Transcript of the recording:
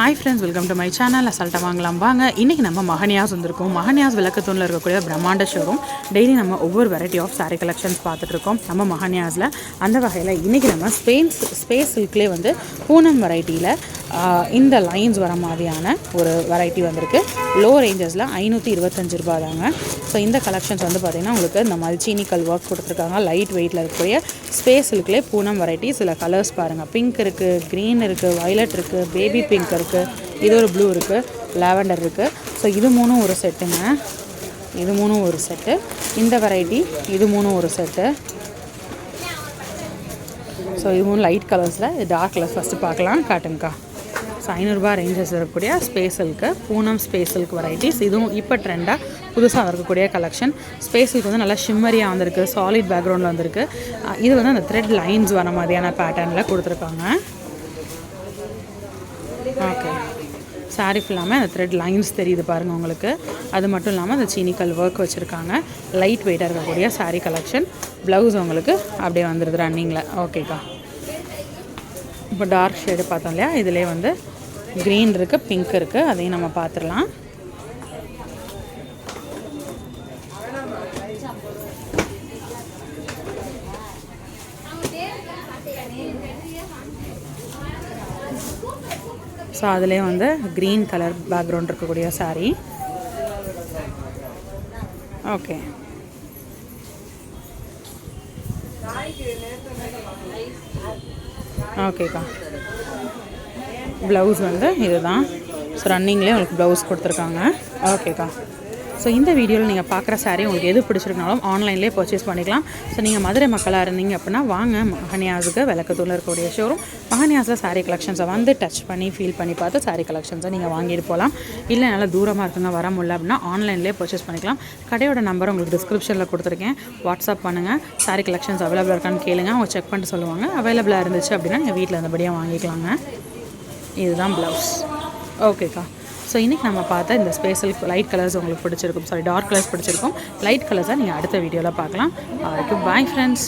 Hi friends welcome to my channel அசால்ட்டாக வாங்கலாம். வாங்க இன்றைக்கி நம்ம மகனியாஸ் வந்திருக்கோம். மகனியாஸ் விளக்கத்தூணில் இருக்கக்கூடிய பிரம்மாண்ட ஷோரூம் டெய்லி நம்ம ஒவ்வொரு வெரைட்டி ஆஃப் சாரி கலெக்ஷன்ஸ் பார்த்துட்ருக்கோம் நம்ம மகனியாஸில் அந்த வகையில் இன்றைக்கி நம்ம ஸ்பேஸ் ஸ்பேஸ் சில்க்லேயே வந்து பூனம் வெரைட்டியில் இந்த லைன்ஸ் வர மாதிரியான ஒரு வெரைட்டி வந்திருக்கு. லோ ரேஞ்சஸில் ஐநூற்றி இருபத்தஞ்சு ரூபா தாங்க ஸோ இந்த கலெக்ஷன்ஸ் வந்து பார்த்திங்கன்னா உங்களுக்கு இந்த மாதிரி சீனிக்கல் ஒர்க் கொடுத்துருக்காங்க. லைட் வெயிட்டில் இருக்கக்கூடிய ஸ்பேஸ் இருக்குலே பூனம் வெரைட்டி சில கலர்ஸ் பாருங்கள் பிங்க் இருக்குது க்ரீன் இருக்குது வயலட் இருக்குது பேபி பிங்க் இருக்குது இது ஒரு ப்ளூ இருக்குது லாவெண்டர் இருக்குது ஸோ இது மூணும் ஒரு செட்டுங்க இது மூணும் ஒரு செட்டு இந்த வெரைட்டி இது மூணும் ஒரு செட்டு ஸோ இது மூணு லைட் கலர்ஸில் டார்க் கலர்ஸ் ஃபஸ்ட்டு பார்க்கலாம். காட்டுங்கக்கா ஐநூறுரூபா ரேஞ்சஸ் இருக்கக்கூடிய ஸ்பேசலுக்கு பூனம் ஸ்பேசலுக்கு வெரைட்டிஸ் இதுவும் இப்போ ட்ரெண்டாக புதுசாக இருக்கக்கூடிய கலெக்ஷன் ஸ்பேசலுக்கு வந்து நல்லா ஷிம்மரியாக வந்திருக்கு சாலிட் பேக்ரவுண்டில் வந்திருக்கு. இது வந்து அந்த த்ரெட் லைன்ஸ் வர மாதிரியான பேட்டர்னில் கொடுத்துருக்காங்க. ஓகே சாரீ ஃபுல்லாமல் அந்த த்ரெட் லைன்ஸ் தெரியுது பாருங்கள் உங்களுக்கு. அது மட்டும் இல்லாமல் அந்த சீனிக்கல் ஒர்க் வச்சுருக்காங்க. லைட் வெயிட்டாக இருக்கக்கூடிய சாரீ கலெக்ஷன் ப்ளவுஸ் உங்களுக்கு அப்படியே வந்துடுது ரன்னிங்கில் ஓகேக்கா இப்போ டார்க் ஷேடு பார்த்தோம் இல்லையா? இதிலே வந்து க்ரீன் இருக்குது பிங்க் இருக்குது அதையும் நம்ம பார்த்துடலாம். ஸோ அதிலே வந்து க்ரீன் கலர் பேக்ரவுண்ட் இருக்கக்கூடிய சாரீ ஓகே ஓகேக்கா ப்ளவுஸ் வந்து இதுதான். ஸோ ரன்னிங்லேயே உங்களுக்கு ப்ளவுஸ் கொடுத்துருக்காங்க. ஓகேக்கா ஸோ இந்த வீடியோவில் நீங்கள் பார்க்குற சாரீ உங்களுக்கு எது பிடிச்சிருக்கனாலும் ஆன்லைன்லேயே பர்ச்சேஸ் பண்ணிக்கலாம். ஸோ நீங்கள் மதுரை மக்களாக இருந்தீங்க அப்படின்னா வாங்க மகனியாஸுக்கு விளக்கத்தூள் இருக்கக்கூடிய ஷோரூம் மகனியாஸில் சாரீ கலெக்ஷன்ஸை வந்து டச் பண்ணி ஃபீல் பண்ணி பார்த்து சாரீ கலெக்ஷன்ஸை நீங்கள் வாங்கிட்டு போகலாம். இல்லை நல்லா தூரமாக இருக்குங்க வர முடியல அப்படின்னா ஆன்லைன்லேயே பர்ச்சேஸ் பண்ணிக்கலாம். கடையோட நம்பர் உங்களுக்கு டிஸ்கிரிப்ஷனில் கொடுத்துருக்கேன். வாட்ஸ்அப் பண்ணுங்கள் சாரீ கலெக்ஷன்ஸ் அவைலபிள் இருக்கான்னு கேளுங்க. அவங்க செக் பண்ணிட்டு சொல்லுவாங்க. அவைலபிளாக இருந்துச்சு அப்படின்னா நீங்கள் வீட்டில் இருந்தபடியாக வாங்கிக்கலாங்க. இதுதான் ப்ளவுஸ் ஓகேக்கா ஸோ இன்றைக்கி நம்ம பார்த்த இந்த ஸ்பேஷல் லைட் கலர்ஸ் உங்களுக்கு பிடிச்சிருக்கும். சாரி டார்க் கலர்ஸ் பிடிச்சிருக்கும். லைட் கலர்ஸாக நீங்கள் அடுத்த வீடியோவில் பார்க்கலாம். வரைக்கும் பாய் ஃப்ரெண்ட்ஸ்